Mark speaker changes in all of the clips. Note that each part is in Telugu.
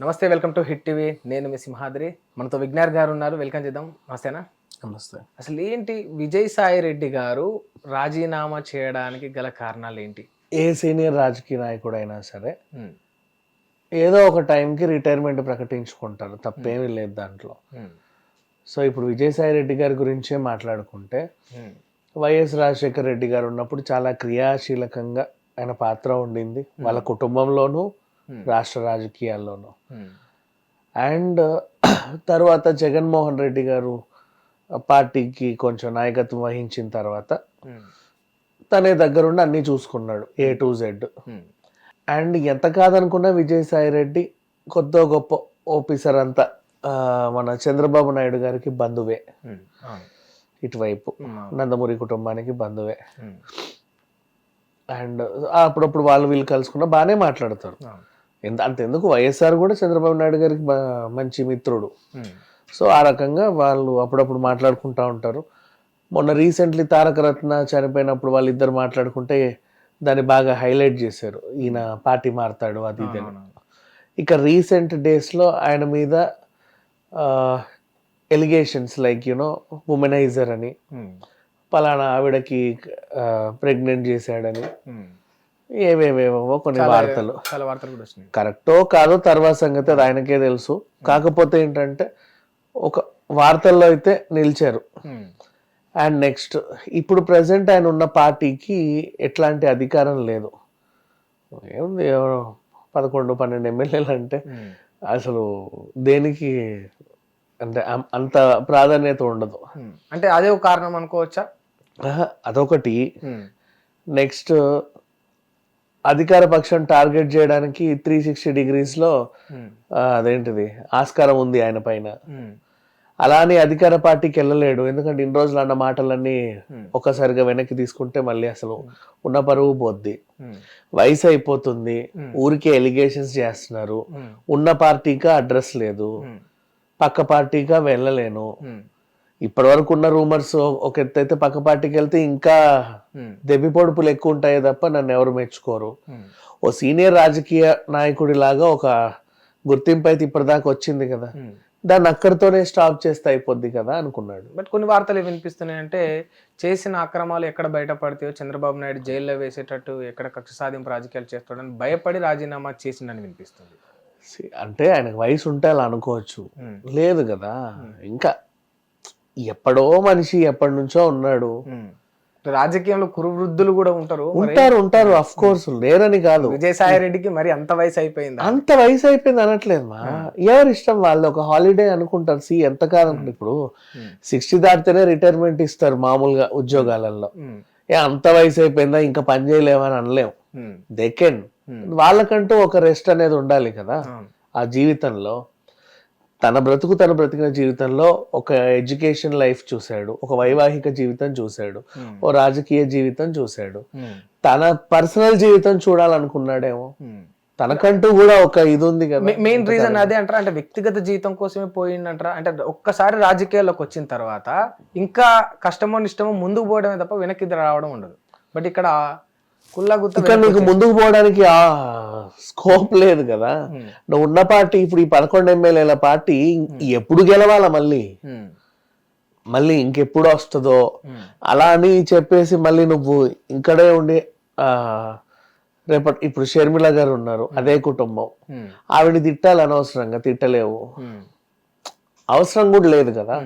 Speaker 1: నమస్తే వెల్కమ్ టు హిట్ టీవీ. నేను మీ సింహాద్రి. మనతో విజ్ఞార్ గారు ఉన్నారు. వెల్కమ్ చేద్దాం. నమస్తేనా?
Speaker 2: నమస్తే.
Speaker 1: అసలు ఏంటి విజయ్ సాయి రెడ్డి గారు రాజీనామా చేయడానికి గల కారణాలు ఏంటి?
Speaker 2: ఏ సీనియర్ రాజకీయ నాయకుడైనా సరే ఏదో ఒక టైంకి రిటైర్మెంట్ ప్రకటించుకుంటారు. తప్పేమీ లేదు దాంట్లో. సో ఇప్పుడు విజయసాయి రెడ్డి గారి గురించే మాట్లాడుకుంటే వైఎస్ రాజశేఖర రెడ్డి గారు ఉన్నప్పుడు చాలా క్రియాశీలకంగా ఆయన పాత్ర ఉండింది. వాళ్ళ కుటుంబంలోనూ. రాష్ట్ర రాజకీయాల్లోనూ.
Speaker 1: ఉమ్,
Speaker 2: అండ్ తర్వాత జగన్మోహన్ రెడ్డి గారు పార్టీకి కొంచెం నాయకత్వం వహించిన తర్వాత
Speaker 1: ఉమ్,
Speaker 2: తనే దగ్గరుండి అన్నీ చూసుకున్నాడు ఏ టు జెడ్. అండ్ ఎంత కాదనుకున్నా విజయసాయి రెడ్డి కొద్దో గొప్ప ఓఫీసర్ అంతా మన చంద్రబాబు నాయుడు గారికి బంధువే. ఇటువైపు. నందమూరి కుటుంబానికి బంధువే. అండ్ అప్పుడప్పుడు వాళ్ళు వీళ్ళు కలుసుకున్నా బాగానే మాట్లాడతారు. ఎంత అంతెందుకు వైఎస్ఆర్ కూడా చంద్రబాబు నాయుడు గారికి మంచి మిత్రుడు. సో ఆ రకంగా వాళ్ళు అప్పుడప్పుడు మాట్లాడుకుంటా ఉంటారు. మొన్న రీసెంట్లీ తారక రత్న చనిపోయినప్పుడు వాళ్ళిద్దరు మాట్లాడుకుంటే దాన్ని బాగా హైలైట్ చేశారు. ఈయన పార్టీ మారుతాడు అది ఇది. ఇక రీసెంట్ డేస్లో ఆయన మీద ఎలిగేషన్స్ లైక్ యునో ఉమెనైజర్ అని పలానా ఆవిడకి ప్రెగ్నెంట్ చేశాడని. ఏవేవేవో కొన్ని వార్తలు.
Speaker 1: చాలా వార్తలు కూడా వచ్చినాయి.
Speaker 2: కరెక్టో కాదో తర్వాత సంగతి అది ఆయనకే తెలుసు. కాకపోతే ఏంటంటే ఒక వార్తల్లో అయితే నిలిచారు. అండ్ నెక్స్ట్ ఇప్పుడు ప్రజెంట్ ఆయన ఉన్న పార్టీకి ఎట్లాంటి అధికారం లేదు. ఏముంది ఎవరో పదకొండు పన్నెండు ఎమ్మెల్యేలు అంటే అసలు దేనికి అంటే అంత ప్రాధాన్యత ఉండదు.
Speaker 1: అంటే అదే ఒక కారణం అనుకోవచ్చా?
Speaker 2: అదొకటి. నెక్స్ట్ అధికార పక్షం టార్గెట్ చేయడానికి త్రీ సిక్స్టీ డిగ్రీస్లో
Speaker 1: ఉమ్,
Speaker 2: అదేంటిది ఆస్కారం ఉంది ఆయన పైన.
Speaker 1: ఉమ్,
Speaker 2: అలా అని అధికార పార్టీకి వెళ్ళలేడు. ఎందుకంటే ఇన్ని రోజులు అన్న మాటలన్నీ
Speaker 1: Hmm.
Speaker 2: ఒక్కసారిగా వెనక్కి తీసుకుంటే మళ్ళీ అసలు ఉన్న పరువు పోద్ది. వయసు అయిపోతుంది.
Speaker 1: Hmm.
Speaker 2: ఊరికే ఎలిగేషన్స్ చేస్తున్నారు. ఉన్న పార్టీగా అడ్రస్ లేదు. పక్క పార్టీగా వెళ్ళలేను. ఇప్పటి వరకు ఉన్న రూమర్స్ ఒక ఎత్తు అయితే పక్క పార్టీకి వెళ్తే ఇంకా
Speaker 1: ఉమ్,
Speaker 2: దెబ్బి పొడుపులు ఎక్కువ ఉంటాయి తప్ప నన్ను ఎవరు మెచ్చుకోరు.
Speaker 1: ఉమ్.
Speaker 2: ఓ సీనియర్ రాజకీయ నాయకుడి లాగా ఒక గుర్తింపు అయితే ఇప్పటిదాకా వచ్చింది కదా.
Speaker 1: ఉమ్.
Speaker 2: దాన్ని అక్కడితోనే స్టాప్ చేస్తే అయిపోద్ది కదా అనుకున్నాడు.
Speaker 1: బట్ కొన్ని వార్తలు వినిపిస్తున్నాయి అంటే చేసిన అక్రమాలు ఎక్కడ బయటపడతాయో చంద్రబాబు నాయుడు జైల్లో వేసేటట్టు ఎక్కడ కక్ష సాధింపు రాజకీయాలు చేస్తాడని భయపడి రాజీనామా చేసిందని వినిపిస్తుంది.
Speaker 2: అంటే ఆయనకు వయసు ఉంటే అలా అనుకోవచ్చు. లేదు కదా. ఇంకా ఎప్పుడో మనిషి ఎప్పటి నుంచో ఉన్నాడు.
Speaker 1: రాజకీయంలో కురువృద్ధులు కూడా ఉంటారు.
Speaker 2: ఉంటారు ఉంటారు అఫ్ కోర్స్ లేరని కాదు.
Speaker 1: విజయసాయి రెడ్డికి మరి అంత వయసు అయిపోయిందా?
Speaker 2: అంత వయసు అయిపోయింది అనట్లేదు మా ఎవరి ఇష్టం వాళ్ళు? ఒక హాలిడే అనుకుంటారు. సి ఎంత కాలం ఇప్పుడు? సిక్స్టీ దాటితేనే రిటైర్మెంట్ ఇస్తారు మామూలుగా ఉద్యోగాలలో ఏ అంత వయసు అయిపోయిందా? ఇంకా పని చేయలేమని అనలేం.
Speaker 1: Um,
Speaker 2: they can. వాళ్ళకంటూ ఒక రెస్ట్ అనేది ఉండాలి కదా. ఆ జీవితంలో. తన బ్రతుకు తను బ్రతికిన జీవితంలో ఒక ఎడ్యుకేషన్ లైఫ్ చూశాడు ఒక వైవాహిక జీవితం చూశాడు
Speaker 1: ఉమ్,
Speaker 2: ఓ రాజకీయ జీవితం చూశాడు.
Speaker 1: ఉమ్,
Speaker 2: తన పర్సనల్ జీవితం చూడాలనుకున్నాడేమో.
Speaker 1: ఉమ్.
Speaker 2: తనకంటూ కూడా ఒక ఇది ఉంది కదా.
Speaker 1: మెయిన్ రీజన్ అదే అంటారా? అంటే వ్యక్తిగత జీవితం కోసమే పోయిందంటారా? అంటే ఒక్కసారి రాజకీయాల్లోకి వచ్చిన తర్వాత ఇంకా కష్టమో ఇష్టమో ముందుకు పోవడమే తప్ప వెనక్కి రావడం ఉండదు. బట్ ఇక్కడ
Speaker 2: నీకు ముందుకు పోవడానికి ఆ స్కోప్ లేదు కదా. నువ్వు ఉన్న పార్టీ ఇప్పుడు ఈ పదకొండు ఎమ్మెల్యేల పార్టీ ఎప్పుడు గెలవాలా మళ్ళీ? మళ్ళీ ఇంకెప్పుడు వస్తుందో? అలా అని చెప్పేసి మళ్ళీ నువ్వు ఇక్కడే ఉండి ఆ రేపటి ఇప్పుడు షర్మిల గారు ఉన్నారు అదే కుటుంబం. ఆవిడ తిట్టాలి అనవసరంగా తిట్టలేవు. అవసరం కూడా లేదు కదా.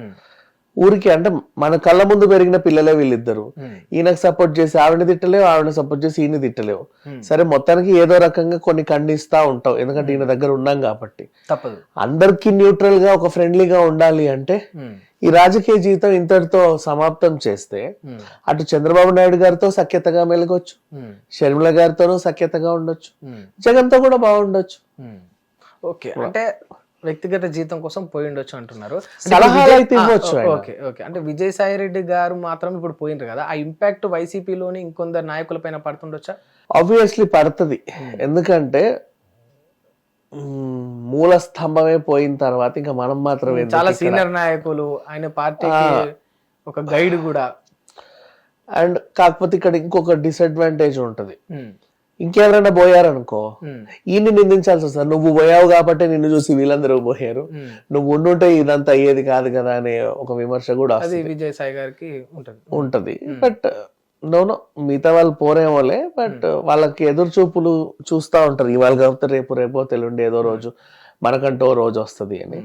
Speaker 2: ఊరికి అంటే మన కళ్ళ ముందు పెరిగిన పిల్లలే వీళ్ళిద్దరు. ఈయనకు సపోర్ట్ చేసి ఆవిడని తిట్టలేవు ఆవిడ సపోర్ట్ చేసి ఈయన తిట్టలేవు. సరే మొత్తానికి ఏదో రకంగా కొన్ని ఖండిస్తా ఉంటావు ఎందుకంటే ఈయన దగ్గర ఉన్నాం కాబట్టి.
Speaker 1: తప్పదు.
Speaker 2: అందరికి న్యూట్రల్గా ఒక ఫ్రెండ్లీగా ఉండాలి అంటే ఈ రాజకీయ జీవితం ఇంతటితో సమాప్తం చేస్తే అటు చంద్రబాబు నాయుడు గారితో సఖ్యతగా మెలగొచ్చు. షర్మిల గారితోనూ సఖ్యతగా ఉండొచ్చు. జగన్తో కూడా బాగుండొచ్చు.
Speaker 1: ఓకే. అంటే వ్యక్తిగత జీతం కోసం పోయి ఉండొచ్చు అంటున్నారు.
Speaker 2: సలహాలు అయితే ఇవ్వచ్చు.
Speaker 1: Okay okay. అంటే విజయసాయి రెడ్డి గారు మాత్రం ఇప్పుడు పోయినరు కదా. ఆ ఇంపాక్ట్ వైసీపీలోని ఇంకొందరు నాయకుల పైన పడుతుండొచ్చా?
Speaker 2: ఆబ్వియస్లీ పడుతుంది. ఎందుకంటే మ్, మూల స్తంభమే పోయిన తర్వాత ఇంకా మనం మాత్రం ఎందుకు
Speaker 1: చాలా? సీనియర్ నాయకులు ఆయన పార్టీకి ఒక గైడ్ కూడా.
Speaker 2: అండ్ కాకపోతే ఇక్కడ ఇంకొక డిసడ్వాంటేజ్ ఉంటది.
Speaker 1: ఉమ్,
Speaker 2: ఇంకెవరైనా పోయారనుకో ఈయన్ని నిందించాల్సి వస్తుంది. నువ్వు పోయావు కాబట్టి నిన్ను చూసి వీళ్ళందరూ పోయారు. నువ్వు ఉండుంటే ఇదంతా అయ్యేది కాదు కదా అనే ఒక విమర్శ కూడా
Speaker 1: అది విజయ్ సాయి గారికి ఉంటుంది.
Speaker 2: ఉంటది. బట్ నోనో మిగతా వాళ్ళు పోరేమోలే బట్ వాళ్ళకి ఎదురు చూపులు చూస్తా ఉంటారు. ఇవాళ కాకపోతే రేపు రేపో తెల్లుండి ఏదో రోజు మనకంటూ ఓ రోజు వస్తది అని.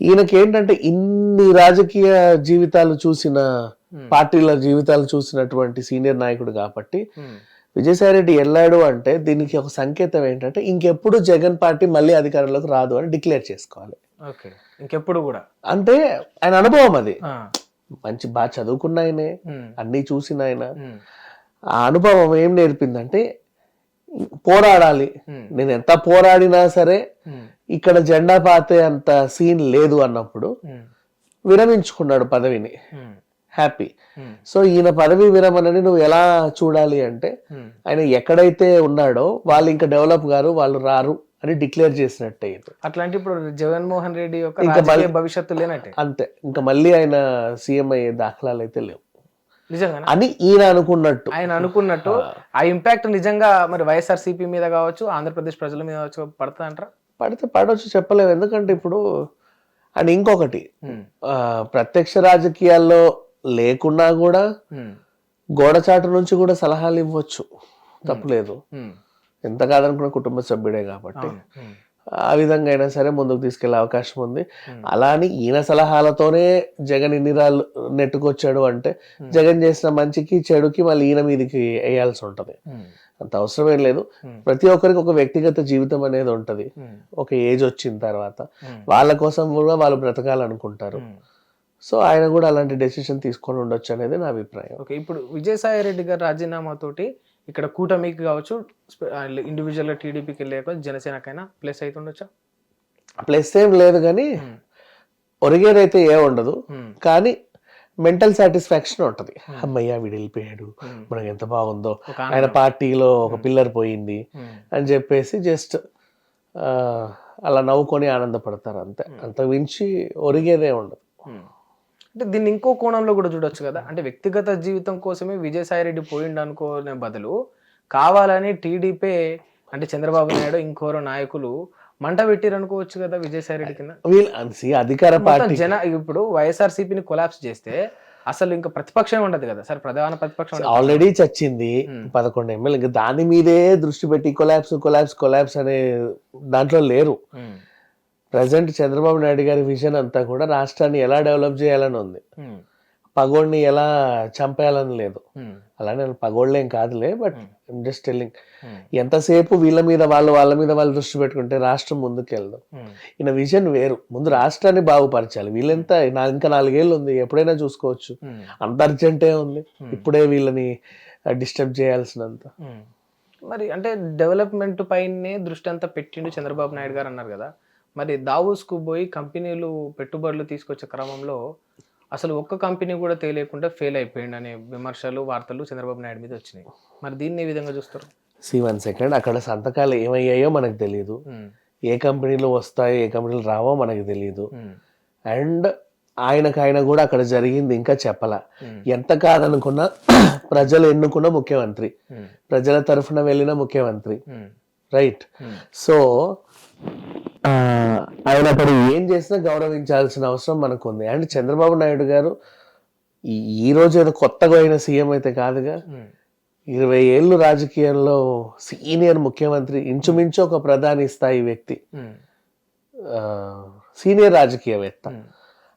Speaker 2: ఈయనకి ఏంటంటే ఇన్ని రాజకీయ జీవితాలు చూసిన పార్టీల జీవితాలు చూసినటువంటి సీనియర్ నాయకుడు కాబట్టి విజయసాయిరెడ్డి వెళ్ళాడు అంటే దీనికి ఒక సంకేతం ఏంటంటే ఇంకెప్పుడు జగన్ పార్టీ మళ్ళీ అధికారంలోకి రాదు అని డిక్లేర్ చేసుకోవాలి.
Speaker 1: ఇంకెప్పుడు కూడా?
Speaker 2: అంటే ఆయన అనుభవం అది. మంచి బాగా చదువుకున్న ఆయనే అన్ని చూసిన ఆయన. ఆ అనుభవం ఏం నేర్పిందంటే పోరాడాలి. నేను ఎంత పోరాడినా సరే ఇక్కడ జెండా పాతే అంత సీన్ లేదు అన్నప్పుడు విరమించుకున్నాడు పదవిని. హ్యాపీ సో ఈయన పదవి విరమణని నువ్వు ఎలా చూడాలి అంటే
Speaker 1: ఉమ్.
Speaker 2: ఆయన ఎక్కడైతే ఉన్నాడో వాళ్ళు ఇంకా డెవలప్ గారు వాళ్ళు రారు అని డిక్లేర్ చేసినట్టే
Speaker 1: అట్లాంటి ఇప్పుడు జగన్మోహన్ రెడ్డి యొక్క భవిష్యత్తు లేనట్టే.
Speaker 2: అంతే. ఇంకా మళ్ళీ ఆయన సీఎం అయ్యే దాఖలాలు అయితే లేవు.
Speaker 1: నిజంగా
Speaker 2: అని ఈయన అనుకున్నట్టు.
Speaker 1: ఆయన అనుకున్నట్టు ఆ. ఇంపాక్ట్ నిజంగా మరి వైఎస్ఆర్ సిపి మీద కావచ్చు ఆంధ్రప్రదేశ్ ప్రజల మీద కావచ్చు పడుతుంది అంటారా
Speaker 2: పడితే పడవచ్చు చెప్పలేము. ఎందుకంటే ఇప్పుడు అండ్ ఇంకొకటి ఆ, ప్రత్యక్ష రాజకీయాల్లో లేకున్నా కూడా గోడచాటు నుంచి కూడా సలహాలు ఇవ్వచ్చు. తప్పులేదు. ఎంత కాదనుకున్న కుటుంబ సభ్యుడే కాబట్టి. ఆ విధంగా అయినా సరే ముందుకు తీసుకెళ్ళే అవకాశం ఉంది. అలా అని ఈయన సలహాలతోనే జగన్ ఇన్ని రాళ్ళు నెట్టుకొచ్చాడు అంటే జగన్ చేసిన మంచికి చెడుకి మళ్ళీ ఈయన మీదకి వేయాల్సి ఉంటది. అంత అవసరం ఏం లేదు. ప్రతి ఒక్కరికి ఒక వ్యక్తిగత జీవితం అనేది ఉంటది. ఒక ఏజ్ వచ్చిన తర్వాత వాళ్ళ కోసం కూడా వాళ్ళు బ్రతకాలనుకుంటారు. సో ఆయన కూడా అలాంటి డెసిషన్ తీసుకొని ఉండొచ్చు అనేది నా అభిప్రాయం.
Speaker 1: ఓకే ఇప్పుడు విజయసాయి రెడ్డి గారి రాజీనామా తోటి ఇక్కడ కూటమికి కావచ్చు ఇండివిజువల్గా టీడీపీకి వెళ్ళాక జనసేనకైనా ప్లస్ అయితే ఉండొచ్చా?
Speaker 2: ప్లస్ ఏం లేదు కానీ
Speaker 1: ఉమ్,
Speaker 2: ఒరిగేదైతే ఏ ఉండదు.
Speaker 1: ఉమ్,
Speaker 2: కానీ మెంటల్ సాటిస్ఫాక్షన్ ఉంటది. అమ్మయ్య వీడు వెళ్ళిపోయాడు మనకి ఎంత బాగుందో. ఆయన. పార్టీలో ఒక పిల్లర్ పోయింది. అని చెప్పేసి జస్ట్ అలా నవ్వుకొని ఆనందపడతారు అంతే. అంత మించి ఒరిగేదే ఉండదు.
Speaker 1: అంటే దీన్ని ఇంకో కోణంలో కూడా చూడొచ్చు కదా. అంటే వ్యక్తిగత జీవితం కోసమే విజయసాయి రెడ్డి పోయిండు అనుకోనే బదులు కావాలని టీడీపీ అంటే చంద్రబాబు నాయుడు ఇంకోరో నాయకులు మంట పెట్టిరు అనుకోవచ్చు కదా విజయసాయి రెడ్డి కింద
Speaker 2: అధికార పార్టీ.
Speaker 1: జన ఇప్పుడు వైఎస్ఆర్ సిపిని కొలాప్స్ చేస్తే అసలు ఇంకా ప్రతిపక్షం ఉండదు కదా సార్. ప్రధాన ప్రతిపక్షం.
Speaker 2: ఆల్రెడీ చచ్చింది
Speaker 1: Hmm.
Speaker 2: పదకొండు ఎమ్మెల్యే ఇంకా దాని మీదే దృష్టి పెట్టి కొలాప్స్ కొలాప్స్ కొలాప్స్ అనే దాంట్లో లేరు.
Speaker 1: ఉమ్,
Speaker 2: ప్రజెంట్ చంద్రబాబు నాయుడు గారి విజన్ అంతా కూడా రాష్ట్రాన్ని ఎలా డెవలప్ చేయాలని ఉంది.
Speaker 1: ఉమ్,
Speaker 2: పగోడిని ఎలా చంపేయాలని లేదు.
Speaker 1: ఉమ్,
Speaker 2: అలానే పగోళ్ళేం కాదులే బట్ జస్ట్ టెల్లింగ్
Speaker 1: ఉమ్,
Speaker 2: ఎంతసేపు వీళ్ళ మీద వాళ్ళు వాళ్ళ మీద వాళ్ళు దృష్టి పెట్టుకుంటే రాష్ట్రం ముందుకు వెళ్దాం ఈయన విజన్ వేరు. ముందు రాష్ట్రాన్ని బాగుపరచాలి. వీళ్ళెంత ఇంకా నాలుగేళ్ళు ఉంది ఎప్పుడైనా చూసుకోవచ్చు. అంత అర్జెంటే ఉంది. ఇప్పుడే వీళ్ళని డిస్టర్బ్ చేయాల్సినంత.
Speaker 1: మరి అంటే డెవలప్మెంట్ పైనే దృష్టి అంతా పెట్టిండు చంద్రబాబు నాయుడు గారు అన్నారు కదా. మరి దావోస్కు పోయి కంపెనీలు పెట్టుబడులు తీసుకొచ్చే క్రమంలో అసలు ఒక్క కంపెనీ కూడా తెలియకుండా ఫెయిల్ అయిపోయింది అనే విమర్శలు వార్తలు చంద్రబాబు నాయుడు మీద వచ్చినాయి. మరి దీన్ని ఏ విధంగా చూస్తారు?
Speaker 2: సి వన్ సెకండ్ అక్కడ సంతకాలు ఏమయ్యాయో మనకు తెలియదు
Speaker 1: ఉమ్,
Speaker 2: ఏ కంపెనీలు వస్తాయో ఏ కంపెనీలు రావో మనకు తెలియదు అండ్ ఆయనకు ఆయన కూడా అక్కడ జరిగింది ఇంకా చెప్పల.
Speaker 1: ఉమ్,
Speaker 2: ఎంత కాదనుకున్నా ప్రజలు ఎన్నుకున్న ముఖ్యమంత్రి. ప్రజల తరఫున వెళ్ళిన ముఖ్యమంత్రి. రైట్ సో ఆయన అక్కడ ఏం చేసినా గౌరవించాల్సిన అవసరం మనకు ఉంది అండ్ చంద్రబాబు నాయుడు గారు ఈ రోజు ఏదో కొత్తగా అయిన సీఎం అయితే కాదుగా ఇరవై ఏళ్ళు రాజకీయంలో సీనియర్ ముఖ్యమంత్రి ఇంచుమించు ఒక ప్రధాని స్థాయి వ్యక్తి. సీనియర్ రాజకీయవేత్త.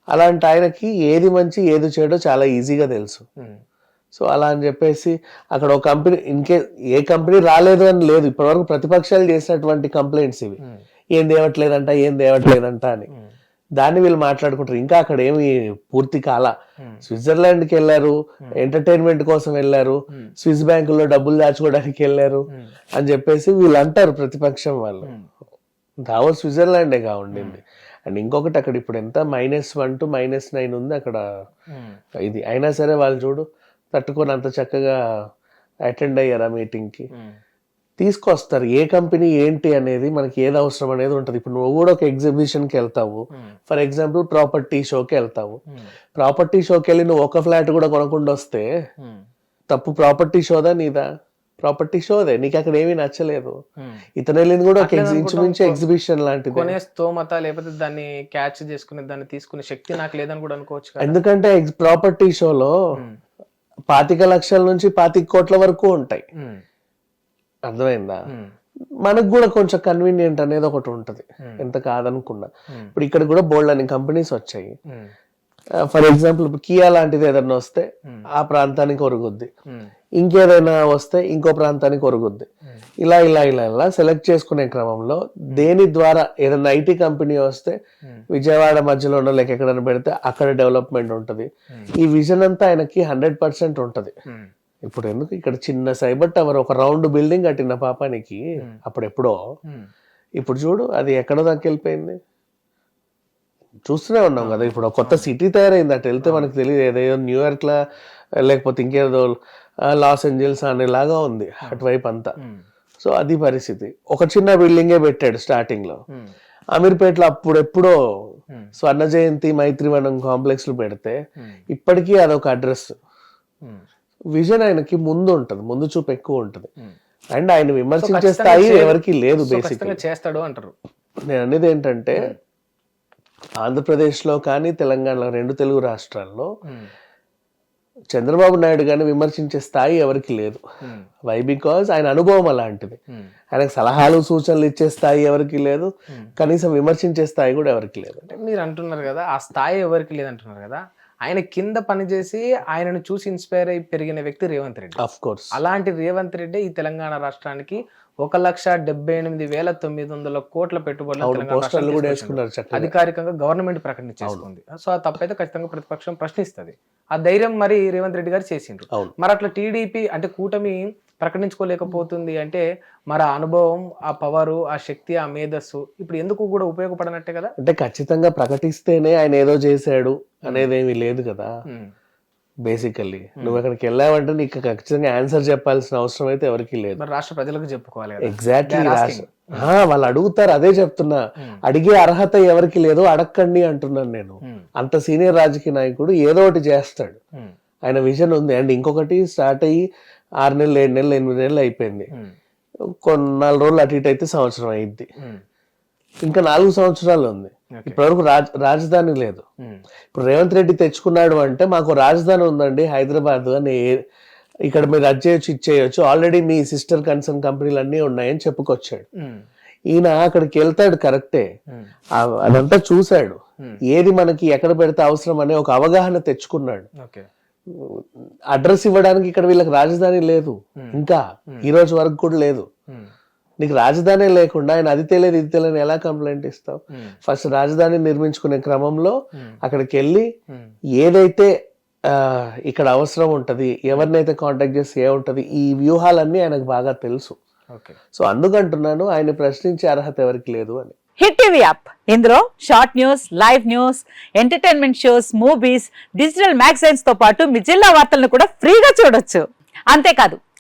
Speaker 2: అలాంటి ఆయనకి ఏది మంచి ఏది చెడో చాలా ఈజీగా తెలుసు. సో అలా అని చెప్పేసి అక్కడ ఒక కంపెనీ ఇన్కే ఏ కంపెనీ రాలేదు అని లేదు ఇప్పటివరకు ప్రతిపక్షాలు చేసినటువంటి కంప్లైంట్స్ ఇవి.
Speaker 1: ఉమ్,
Speaker 2: ఏం తేవట్లేదంట ఏం తేవట్లేదంట అని.
Speaker 1: ఉమ్,
Speaker 2: దాన్ని వీళ్ళు మాట్లాడుకుంటారు. ఇంకా అక్కడ ఏమి పూర్తి కాల.
Speaker 1: ఉమ్,
Speaker 2: స్విట్జర్లాండ్కి వెళ్ళారు ఎంటర్టైన్మెంట్ కోసం వెళ్ళారు స్విస్ బ్యాంకుల్లో డబ్బులు దాచుకోవడానికి వెళ్ళారు అని చెప్పేసి వీళ్ళు అంటారు ప్రతిపక్షం వాళ్ళు.
Speaker 1: ఉమ్,
Speaker 2: దావో స్విట్జర్లాండే ఉండింది అండ్ ఇంకొకటి అక్కడ ఇప్పుడు ఎంత minus one to minus nine ఉంది అక్కడ. ఇది అయినా సరే వాళ్ళు చూడు తట్టుకొని అంత చక్కగా అటెండ్ అయ్యారు ఆ మీటింగ్కి.
Speaker 1: ఉమ్,
Speaker 2: తీసుకొస్తారు. ఏ కంపెనీ ఏంటి అనేది మనకి ఏది అవసరం అనేది ఉంటుంది. ఇప్పుడు నువ్వు కూడా ఒక ఎగ్జిబిషన్కి వెళ్తావు. ఫర్ ఎగ్జాంపుల్ ప్రాపర్టీ షోకి వెళ్తావు. ప్రాపర్టీ షోకి వెళ్ళి నువ్వు ఒక ఫ్లాట్ కూడా కొనకుండా వస్తే తప్పు ప్రాపర్టీ షోదా నీదా? ప్రాపర్టీ షోదే నీకు అక్కడ ఏమీ నచ్చలేదు. ఇతను వెళ్ళింది కూడా ఒక. ఇంచుమించు ఎగ్జిబిషన్ లాంటిది.
Speaker 1: కొనే స్తోమత లేకపోతే దాన్ని క్యాచ్ చేసుకునే దాన్ని తీసుకునే శక్తి నాకు లేదని కూడా అనుకోవచ్చు
Speaker 2: ఎందుకంటే ప్రాపర్టీ షోలో. పాతిక లక్షల నుంచి పాతిక కోట్ల వరకు ఉంటాయి. అర్థమైందా. మనకు కూడా కొంచెం కన్వీనియంట్ అనేది ఒకటి ఉంటది. ఎంత కాదనుకున్నా. ఇప్పుడు ఇక్కడ కూడా బోల్డ్ అని కంపెనీస్ వచ్చాయి. ఫర్ ఎగ్జాంపుల్ ఇప్పుడు కియా లాంటిది ఏదైనా వస్తే. ఆ ప్రాంతానికి ఒరుగుద్ది. ఇంకేదైనా వస్తే ఇంకో ప్రాంతానికి ఒరుగుద్ది
Speaker 1: ఉమ్.
Speaker 2: ఇలా ఇలా ఇలా ఇలా సెలెక్ట్ చేసుకునే క్రమంలో దేని ద్వారా ఏదైనా ఐటీ కంపెనీ వస్తే
Speaker 1: ఉమ్.
Speaker 2: విజయవాడ మధ్యలో ఉన్న లేక ఎక్కడైనా పెడితే అక్కడ డెవలప్మెంట్ ఉంటది
Speaker 1: Hmm.
Speaker 2: ఈ విజన్ అంతా ఆయనకి హండ్రెడ్ పర్సెంట్ ఉంటది. ఇప్పుడు ఎందుకు ఇక్కడ చిన్న సైబర్ టవర్ ఒక రౌండ్ బిల్డింగ్ కట్టిన పాపానికి
Speaker 1: Hmm.
Speaker 2: అప్పుడు ఎప్పుడో
Speaker 1: ఉమ్.
Speaker 2: ఇప్పుడు చూడు అది ఎక్కడ దాకా వెళ్ళిపోయింది చూస్తూనే ఉన్నాం కదా ఇప్పుడు కొత్త సిటీ తయారైంది అటు వెళ్తే మనకు తెలియదు ఏదో న్యూయార్క్ లా లేకపోతే ఇంకేదో లాస్ ఏంజల్స్ అనేలాగా ఉంది అటువైపు అంతా
Speaker 1: ఉమ్.
Speaker 2: సో అది పరిస్థితి ఒక చిన్న బిల్డింగే పెట్టాడు స్టార్టింగ్లో
Speaker 1: ఉమ్.
Speaker 2: అమీర్పేటలో అప్పుడెప్పుడో
Speaker 1: ఉమ్.
Speaker 2: స్వర్ణ జయంతి మైత్రివనం కాంప్లెక్స్లు పెడితే. ఇప్పటికీ అదొక అడ్రస్. విజన్ ఆయనకి ముందు ఉంటది ముందు చూపు ఎక్కువ ఉంటది. అండ్ ఆయన విమర్శించే స్థాయి. ఎవరికి లేదు బేసిక్
Speaker 1: చేస్తాడు అంటారు
Speaker 2: నేను అనేది ఏంటంటే ఆంధ్రప్రదేశ్లో కానీ తెలంగాణలో రెండు తెలుగు రాష్ట్రాల్లో. చంద్రబాబు నాయుడు గారిని విమర్శించే స్థాయి ఎవరికి లేదు. వై బికాజ్ ఆయన అనుభవం అలాంటిది.
Speaker 1: ఉమ్.
Speaker 2: ఆయనకు సలహాలు సూచనలు ఇచ్చే స్థాయి ఎవరికి లేదు.
Speaker 1: Hmm.
Speaker 2: కనీసం విమర్శించే స్థాయి కూడా ఎవరికి లేదు.
Speaker 1: అంటే మీరు అంటున్నారు కదా ఆ స్థాయి ఎవరికి లేదంటున్నారు కదా ఆయన కింద పనిచేసి ఆయనను చూసి ఇన్స్పైర్ అయి పెరిగిన వ్యక్తి రేవంత్ రెడ్డి.
Speaker 2: ఆఫ్ కోర్స్
Speaker 1: అలాంటి రేవంత్ రెడ్డి ఈ తెలంగాణ రాష్ట్రానికి ఒక లక్ష డెబ్బై ఎనిమిది వేల తొమ్మిది వందల కోట్ల పెట్టుబడులు అధికారికంగా గవర్నమెంట్ ప్రకటించేసుకుంది సో ఆ తప్పైతే ఖచ్చితంగా ప్రతిపక్షం ప్రశ్నిస్తది. ఆ ధైర్యం మరి రేవంత్ రెడ్డి గారు చేసిండ్రు. మరి అట్లా టీడీపీ అంటే కూటమి ప్రకటించుకోలేకపోతుంది అంటే మరి ఆ అనుభవం ఆ పవరు ఆ శక్తి ఆ మేధస్సు ఇప్పుడు ఎందుకు కూడా ఉపయోగపడనట్టే కదా?
Speaker 2: అంటే ఖచ్చితంగా ప్రకటిస్తేనే ఆయన ఏదో చేశాడు అనేది ఏమీ లేదు కదా. బేసికల్లీ నువ్వు అక్కడికి వెళ్ళావంటే నీకు ఖచ్చితంగా ఆన్సర్ చెప్పాల్సిన అవసరం అయితే ఎవరికి లేదు.
Speaker 1: రాష్ట్ర ప్రజలకు చెప్పుకోవాలి
Speaker 2: ఎగ్జాక్ట్లీ వాళ్ళు అడుగుతారు అదే చెప్తున్నా.
Speaker 1: ఉమ్.
Speaker 2: అడిగే అర్హత ఎవరికి లేదు అడగండి అంటున్నాను నేను.
Speaker 1: ఉమ్.
Speaker 2: అంత సీనియర్ రాజకీయ నాయకుడు ఏదో ఒకటి చేస్తాడు. ఆయన విజన్ ఉంది. అండ్ ఇంకొకటి స్టార్ట్ అయ్యి ఆరు నెలలు ఏడు నెలలు ఎనిమిది నెలలు అయిపోయింది.
Speaker 1: ఉమ్.
Speaker 2: కొన్ని నాలుగు రోజులు అటు ఇటు అయితే సంవత్సరం అయింది. ఇంకా నాలుగు సంవత్సరాలు ఉంది. ఇప్పటివరకు రాజ రాజధాని లేదు. ఇప్పుడు రేవంత్ రెడ్డి తెచ్చుకున్నాడు అంటే మాకు రాజధాని ఉందండి హైదరాబాద్ అని ఇక్కడ మీరు అది చేయొచ్చు ఇది చేయొచ్చు. ఆల్రెడీ మీ సిస్టర్ కన్సర్న్ కంపెనీలు అన్నీ ఉన్నాయని చెప్పుకొచ్చాడు. ఈయన అక్కడికి వెళ్తాడు కరెక్టే. అదంతా చూశాడు. ఏది మనకి ఎక్కడ పెడితే అవసరం అనే ఒక అవగాహన తెచ్చుకున్నాడు. అడ్రస్ ఇవ్వడానికి ఇక్కడ వీళ్ళకి రాజధాని లేదు. ఇంకా ఈ రోజు వరకు కూడా లేదు. నీకు రాజధాని లేకుండా ఆయన అది తెలియదు ఇది తెలియదు ఎలా కంప్లైంట్ ఇస్తావు. ఫస్ట్ రాజధాని నిర్మించుకునే క్రమంలో. అక్కడికి వెళ్ళి. ఏదైతే ఇక్కడ అవసరం ఉంటది ఎవరినైతే కాంటాక్ట్ చేస్తే ఏ ఉంటది ఈ వ్యూహాలన్నీ ఆయనకు బాగా తెలుసు
Speaker 1: ఓకే
Speaker 2: సో అందుకంటున్నాను ఆయన ప్రశ్నించే అర్హత ఎవరికి లేదు అని
Speaker 3: హిట్ టీవీ యాప్ ఇందులో short news live news entertainment shows movies digital మ్యాగజైన్స్తో పాటు మీ జిల్లా వార్తలను కూడా ఫ్రీగా చూడొచ్చు అంతేకాదు